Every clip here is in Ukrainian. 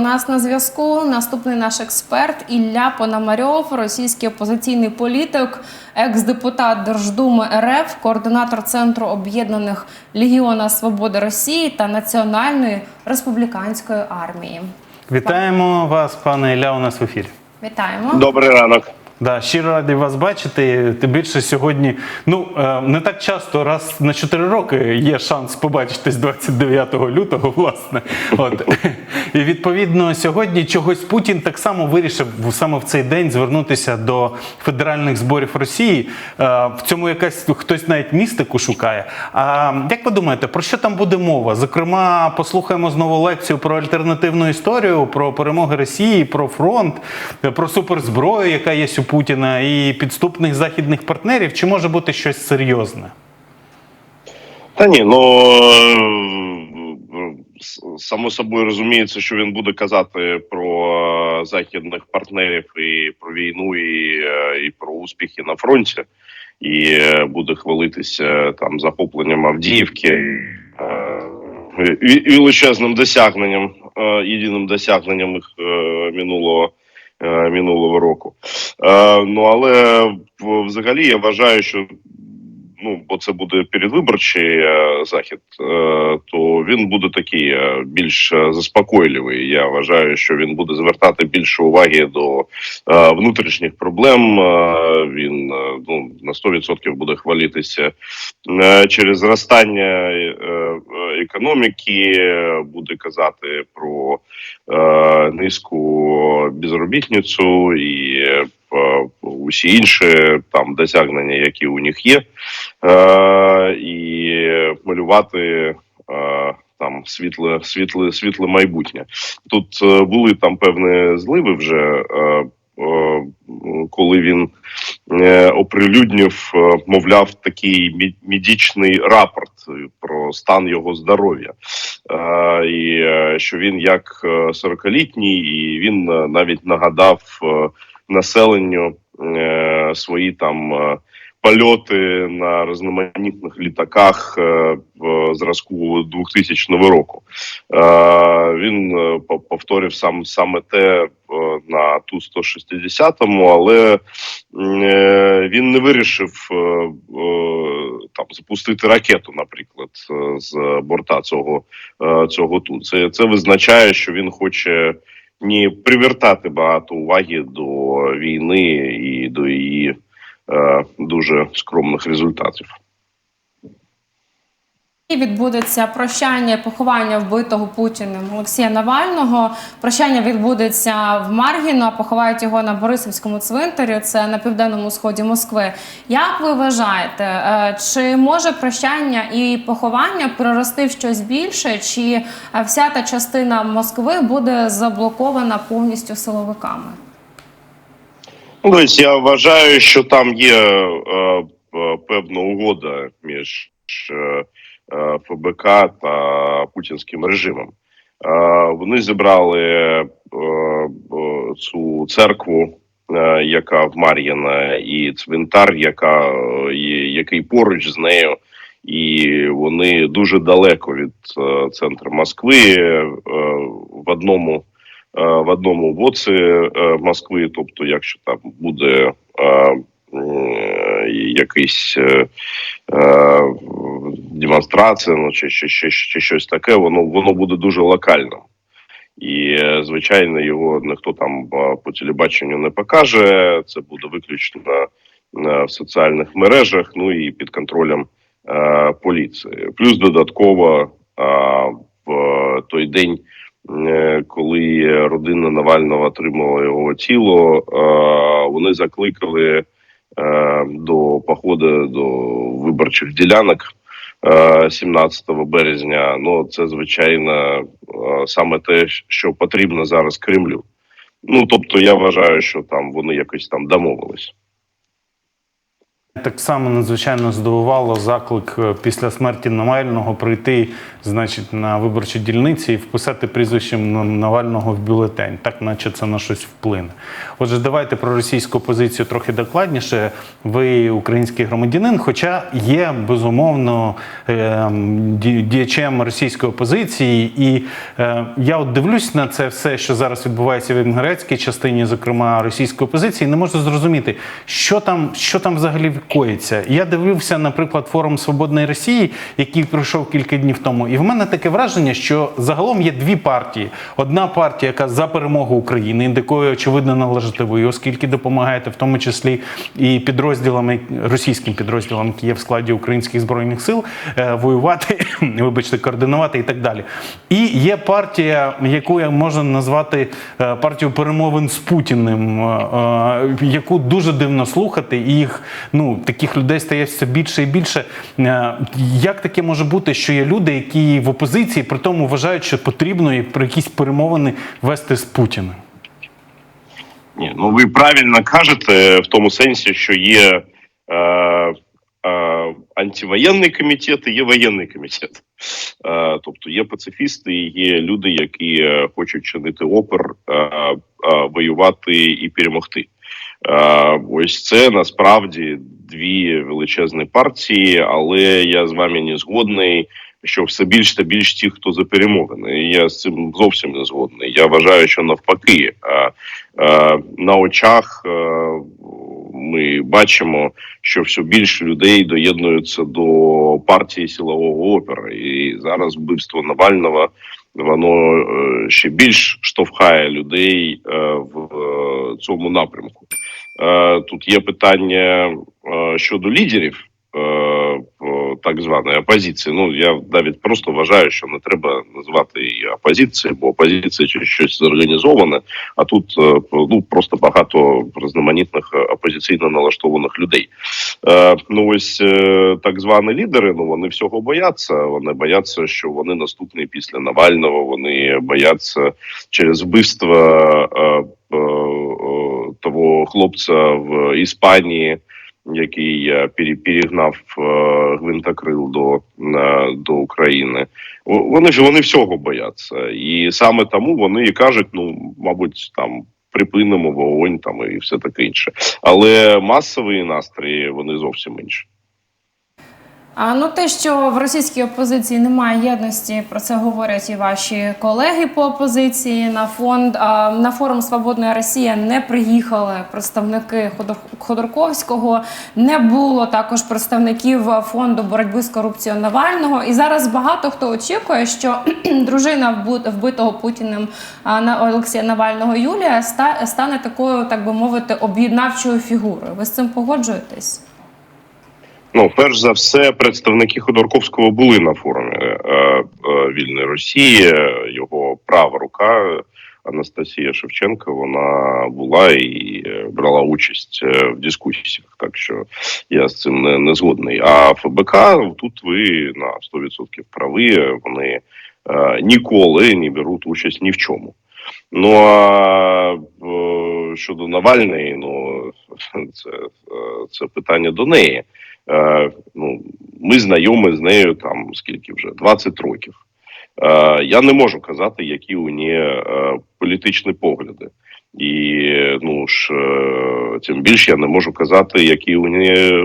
У нас на зв'язку наступний наш експерт Ілля Пономарьов, російський опозиційний політик, екс-депутат Держдуми РФ, координатор Центру об'єднаних Легіона Свободи Росії та Національної республіканської армії. Вітаємо вас, пане Ілля, у нас в ефірі. Вітаємо. Добрий ранок. Да, щиро радий вас бачити. Тим більше сьогодні, ну е, не так часто, раз на 4 роки є шанс побачитись 29 лютого, власне. От і відповідно сьогодні чогось Путін так само вирішив саме в цей день звернутися до федеральних зборів Росії. Е, В цьому якась хтось навіть містику шукає. А як ви думаєте, про що там буде мова? Зокрема, послухаємо знову лекцію про альтернативну історію, про перемоги Росії, про фронт, про суперзброю, яка є у Путіна, і підступних західних партнерів. Чи може бути щось серйозне? Та ні, ну е, само собою розуміється, що він буде казати про е, західних партнерів і про війну, і, е, і про успіхи на фронті, і буде хвалитися там захопленням Авдіївки. величезним досягненням, єдиним досягненням їх минулого, минулого року. Е, Ну але взагалі я вважаю, що ну бо це буде передвиборчий е, захід, е, то він буде такий е, більш е, заспокійливий. Я вважаю, що він буде звертати більше уваги до е, внутрішніх проблем. Е, він е, ну на 100% буде хвалитися е, через зростання е, е, економіки, буде казати про е, низьку безробітницю і е, усі інші там досягнення, які у них є, е, і малювати е, там світле, світле, світле майбутнє. Тут е, були там певні зливи вже. Е, е, коли він е, оприлюднив, е, мовляв, такий медичний рапорт про стан його здоров'я, Е, і е, що він як е, 40-літній, і він е, навіть нагадав е, населенню е, свої там е, польоти на різноманітних літаках е, в зразку 2000 року. Е, він е, повторив сам саме те е, на ту 160 му але е, він не вирішив е, е, там запустити ракету, наприклад, е, з борта цього, е, цього ту. Це, це визначає, що він хоче не привертати багато уваги до війни і до її е, дуже скромних результатів. Відбудеться прощання і поховання вбитого Путіним Олексія Навального. Прощання відбудеться в Маргіно, а поховають його на Борисівському цвинтарі. Це на південному сході Москви. Як ви вважаєте, е, чи може прощання і поховання перерости в щось більше, чи е, вся та частина Москви буде заблокована повністю силовиками? Тобто я вважаю, що там є е, е, певна угода між е, ФБК та путінським режимом. Е, вони зібрали е, е, цю церкву, е, яка в Мар'їна, і цвинтар, яка, е, який поруч з нею. І вони дуже далеко від е, центру Москви е, в одному е, в одному боці е, Москви. Тобто, якщо там буде е, якийсь е, е, демонстрація, ну чи, чи, чи, чи щось таке, воно воно буде дуже локальним. І е, звичайно, його ніхто там е, по телебаченню не покаже. Це буде виключно е, в соціальних мережах, ну і під контролем е, поліції. Плюс додатково е, в той день, е, коли родина Навального отримала його тіло, е, вони закликали е, до походу до виборчих ділянок. Е, 17 березня, ну це звичайно е, саме те, що потрібно зараз Кремлю. Ну тобто, я вважаю, що там вони якось там домовились. Так само надзвичайно здивувало заклик е, після смерті Навального прийти, значить, на виборчі дільниці і вписати прізвище Навального в бюлетень, так наче це на щось вплине. Отже, давайте про російську позицію трохи докладніше. Ви український громадянин, хоча є безумовно е, діячем російської опозиції, і е, я от дивлюсь на це все, що зараз відбувається в інгрецькій частині, зокрема російської опозиції, не можу зрозуміти, що там, що там взагалі коїться. Я дивився, наприклад, форум Свободної Росії, який пройшов кілька днів тому, і в мене таке враження, що загалом є дві партії: одна партія, яка за перемогу України, до якої очевидно належите ви, оскільки допомагаєте, в тому числі і підрозділами російським підрозділам, які є в складі українських збройних сил, е, воювати, вибачте, координувати і так далі. І є партія, яку я можу назвати е, партію перемовин з Путіним, е, яку дуже дивно слухати, і їх ну таких людей стає все більше і більше. Е, Як таке може бути, що є люди, які в опозиції при тому вважають, що потрібно і про якісь перемовини вести з Путіним? Ні, ну ви правильно кажете в тому сенсі, що є е, е, антивоєнний комітет і є воєнний комітет. Е, тобто є пацифісти, і є люди, які е, хочуть чинити опір, е, е, воювати і перемогти. Е, ось це насправді дві величезні партії, але я з вами не згодний. Що все більш та більш ті, хто за перемовини. Я з цим зовсім не згодний. Я вважаю, що навпаки, е, е, на очах е, ми бачимо, що все більше людей доєднуються до партії силового опору. І зараз вбивство Навального воно ще більш штовхає людей в цьому напрямку. Е, Тут є питання е, щодо лідерів. е, Так званої опозиції. Ну я навіть просто вважаю, що не треба називати її опозицією, бо опозиція чи щось зорганізоване. А тут ну просто багато різноманітних опозиційно налаштованих людей. Ну ось так звані лідери. Ну вони всього бояться. Вони бояться, що вони наступні після Навального. Вони бояться через вбивство е, того хлопця в Іспанії. Який е, перегнав е, гвинтокрил до, до України, вони ж вони всього бояться, і саме тому вони і кажуть: ну мабуть, там припинимо вогонь там і все таке інше. Але масові настрої вони зовсім інші. А ну те, що в російській опозиції немає єдності, про це говорять і ваші колеги по опозиції. На фонд а, на форум Свободна Росія не приїхали представники Ходор- Ходорковського, не було також представників фонду боротьби з корупцією Навального. І зараз багато хто очікує, що дружина вбитого Путіним на Олексія Навального Юлія ста- стане такою, так би мовити, об'єднавчою фігурою. Ви з цим погоджуєтесь? Ну, перш за все, представники Ходорковського були на форумі е, е, вільної Росії. Його права рука Анастасія Шевченко. Вона була і е, брала участь в дискусіях. Так що я з цим не, не згодний. А ФБК тут ви на 100% праві. Вони ніколи не беруть участь ні в чому. Ну а щодо Навальної, ну це, це питання до неї. Е, ну, ми знайомі з нею там скільки вже 20 років. Е, я не можу казати, які у неї політичні погляди. І ну ж е, тим більше я не можу казати, які у неї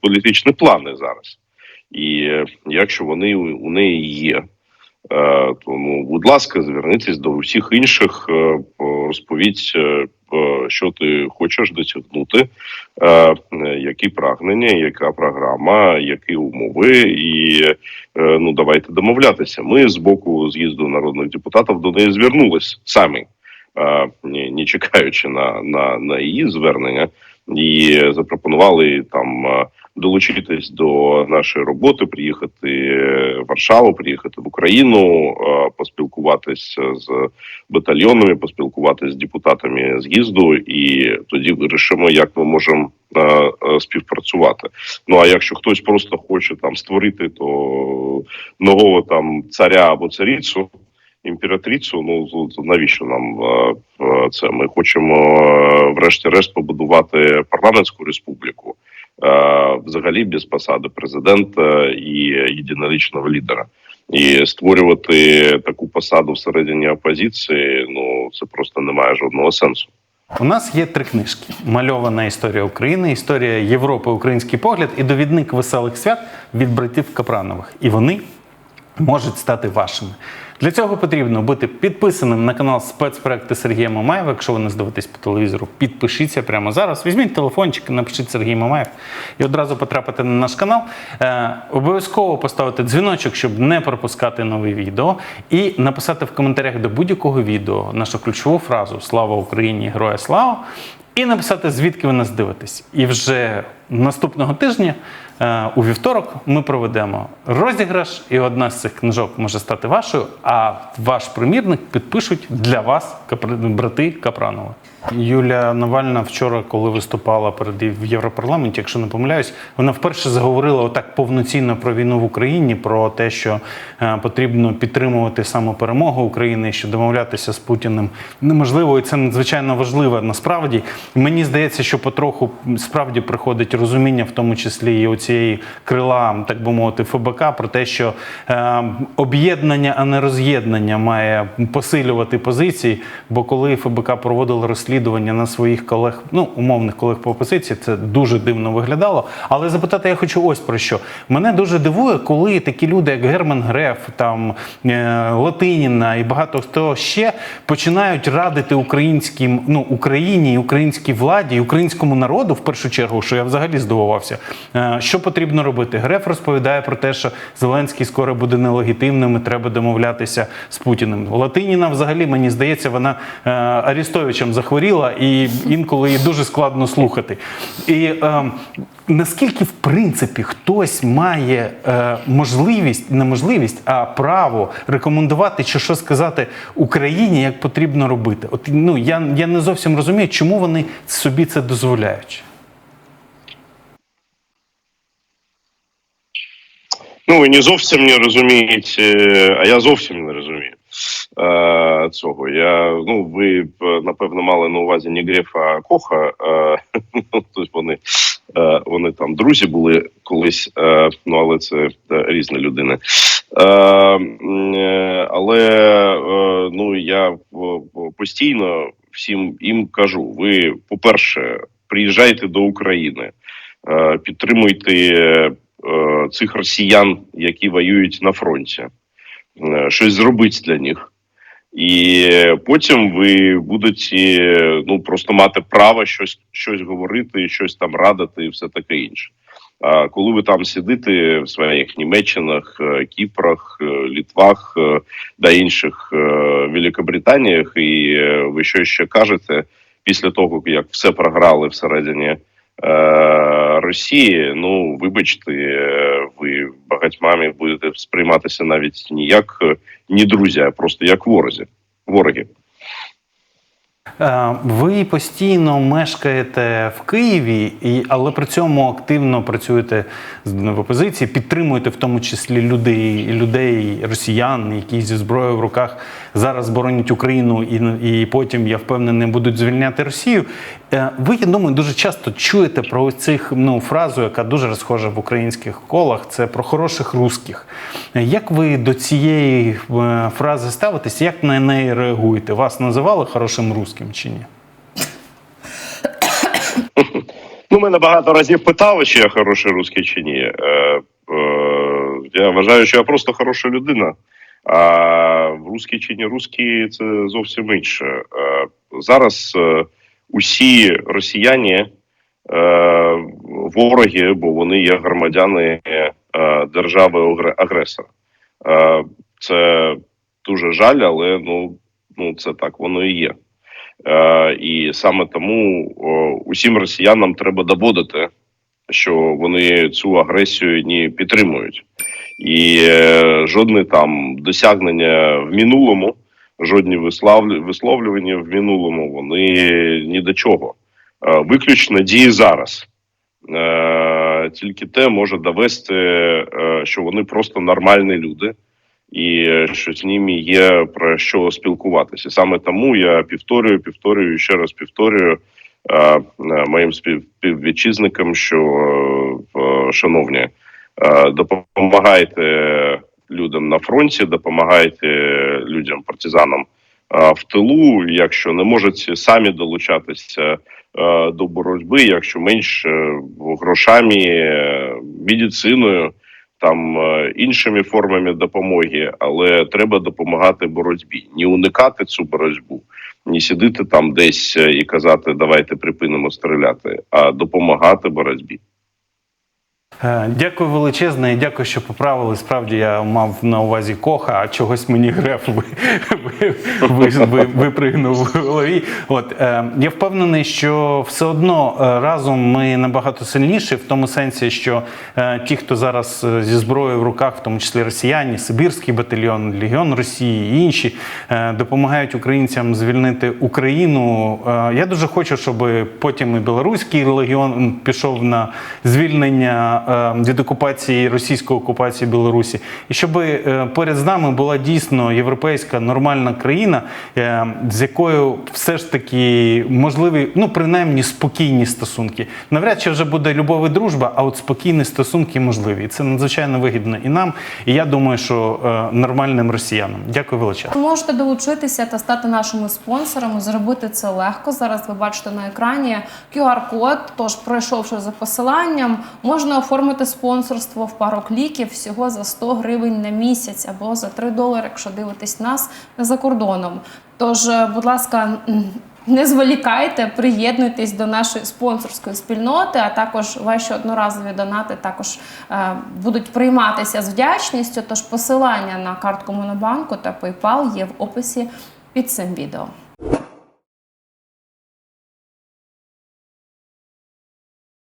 політичні плани зараз. І якщо вони у, неї є, е, то ну, будь ласка, звернітесь до всіх інших, е, розповідь, е, що ти хочеш досягнути, е, е, які прагнення, яка програма, які умови, і е, ну давайте домовлятися. Ми з боку з'їзду народних депутатів до неї звернулись самі, е, не чекаючи на, на, на її звернення, і запропонували там. Долучитись до нашої роботи, приїхати в Варшаву, приїхати в Україну, поспілкуватися з батальйонами, поспілкуватися з депутатами з'їзду, і тоді вирішимо, як ми можемо співпрацювати. Ну а якщо хтось просто хоче там створити то нового там царя або царицю, імператрицю, ну навіщо нам це? Ми хочемо, врешті-решт, побудувати парламентську республіку. Е, взагалі без посади президента і єдинолічного лідера. І створювати таку посаду всередині опозиції, ну це просто не має жодного сенсу. У нас є три книжки: мальована історія України, історія Європи, український погляд і довідник веселих свят від братів Капранових. І вони можуть стати вашими. Для цього потрібно бути підписаним на канал спецпроекти Сергія Мамаєва. Якщо ви нас дивитесь по телевізору, підпишіться прямо зараз. Візьміть телефончик, напишіть Сергій Мамаєв і одразу потрапите на наш канал. Е, обов'язково поставити дзвіночок, щоб не пропускати нові відео, і написати в коментарях до будь-якого відео нашу ключову фразу Слава Україні! Героя слава! І написати, звідки ви нас дивитесь. І вже наступного тижня, у вівторок, ми проведемо розіграш, і одна з цих книжок може стати вашою, а ваш примірник підпишуть для вас брати Капранова. Юлія Навальна вчора, коли виступала перед в Європарламенті, якщо не помиляюсь, вона вперше заговорила отак повноцінно про війну в Україні, про те, що е, потрібно підтримувати самоперемогу України, що домовлятися з Путіним неможливо, і це надзвичайно важливо. Насправді мені здається, що потроху справді приходить розуміння, в тому числі і оцієї крила, так би мовити, ФБК, про те, що е, об'єднання, а не роз'єднання має посилювати позиції. Бо коли ФБК проводило розслідування на своїх колег, ну умовних колег по опозиції, це дуже дивно виглядало. Але запитати я хочу ось про що. Мене дуже дивує, коли такі люди, як Герман Греф, там е, Латиніна і багато хто ще починають радити українським ну Україні, українській владі, українському народу в першу чергу, що я взагалі здивувався. Е, Що потрібно робити? Греф розповідає про те, що Зеленський скоро буде нелегітимним, і треба домовлятися з Путіним. Латиніна, взагалі, мені здається, вона е, Арістовичем захворіла, і інколи її дуже складно слухати. І е, наскільки в принципі хтось має е, можливість, не можливість, а право рекомендувати чи що сказати Україні, як потрібно робити? От ну я, я не зовсім розумію, чому вони собі це дозволяють. Ну, ви не зовсім не розумієте, а я зовсім не е, цього. Я, ну, ви б, напевно, мали на увазі не Грефа, а Коха. Е, тобто вони, е, вони там друзі були колись, е, ну, але це е, різні людини. Е, е, але е, ну, я е, постійно всім їм кажу: ви, по-перше, приїжджайте до України, е, підтримуйте е, цих росіян, які воюють на фронті, е, щось зробити для них. І потім ви будете ну просто мати право щось щось говорити, щось там радити і все таке інше. А коли ви там сидите в своїх Німеччинах, е, Кіпрах, е, Літвах е, та інших е, Великобританіях, і е, ви що ще кажете після того, як все програли всередині е, Росії, ну вибачте, е, ви багатьма будете сприйматися навіть не як е, ні друзі, а просто як ворозі. Вороги. Е, Ви постійно мешкаєте в Києві, але при цьому активно працюєте в опозиції, підтримуєте в тому числі людей, людей росіян, які зі зброєю в руках зараз боронять Україну, і, і потім, я впевнений, будуть звільняти Росію. Е, Ви, я думаю, дуже часто чуєте про ось цих ну, фразу, яка дуже розхожа в українських колах. Це про хороших русських. Як ви до цієї е, фрази ставитесь? Як на неї реагуєте? Вас називали хорошим русським чи ні? Ну, мене багато разів питали, чи я хороший русський чи ні. Е, е, я вважаю, що я просто хороша людина. А в русський чи не русський це зовсім інше. Е, зараз е, усі росіяни е, вороги, бо вони є громадяни е, держави-агресора. Е, це дуже жаль, але ну, ну це так воно і є. Е, і саме тому усім росіянам треба доводити, що вони цю агресію не підтримують. І е, жодне там досягнення в минулому, жодні висловлю- висловлювання в минулому, вони ні до чого. Е, виключно дії зараз. Тільки те може довести, що вони просто нормальні люди, і е, що з ними є про що спілкуватися. Саме тому я повторюю, повторюю, ще раз повторюю. е, моїм співвітчизникам, що е, шановні, е, допомагайте людям на фронті, допомагайте людям, партизанам е, в тилу, якщо не можуть самі долучатися е, до боротьби, якщо менш е, грошами, е, медициною, там е, іншими формами допомоги, але треба допомагати боротьбі, не уникати цю боротьбу, не сидіти там десь е, і казати, давайте припинимо стріляти, а допомагати боротьбі. Е, Дякую величезне і дякую, що поправили. Справді я мав на увазі коха, а чогось мені греф ви, ви, ви, ви, випригнув в голові. От е, я впевнений, що все одно е, разом ми набагато сильніші, в тому сенсі, що е, ті, хто зараз е, зі зброєю в руках, в тому числі росіяни, Сибірський батальйон, Легіон Росії і інші, е, допомагають українцям звільнити Україну. Е, я дуже хочу, щоб потім і білоруський легіон пішов на звільнення від окупації російської окупації Білорусі, і щоб е, поряд з нами була дійсно європейська нормальна країна, е, з якою все ж таки можливі, ну принаймні спокійні стосунки. Навряд чи вже буде любов і дружба, а от спокійні стосунки можливі. І це надзвичайно вигідно і нам, і я думаю, що е, нормальним росіянам. Дякую величезно. Можете долучитися та стати нашими спонсорами. Зробити це легко. Зараз ви бачите на екрані QR-код. Тож, пройшовши за посиланням, можна оформити спонсорство в пару кліків всього за 100 гривень на місяць або за 3 долари, якщо дивитесь нас за кордоном. Тож, е, будь ласка. Не зволікайте, приєднуйтесь до нашої спонсорської спільноти, а також ваші одноразові донати також е, будуть прийматися з вдячністю. Тож посилання на картку Монобанку та PayPal є в описі під цим відео.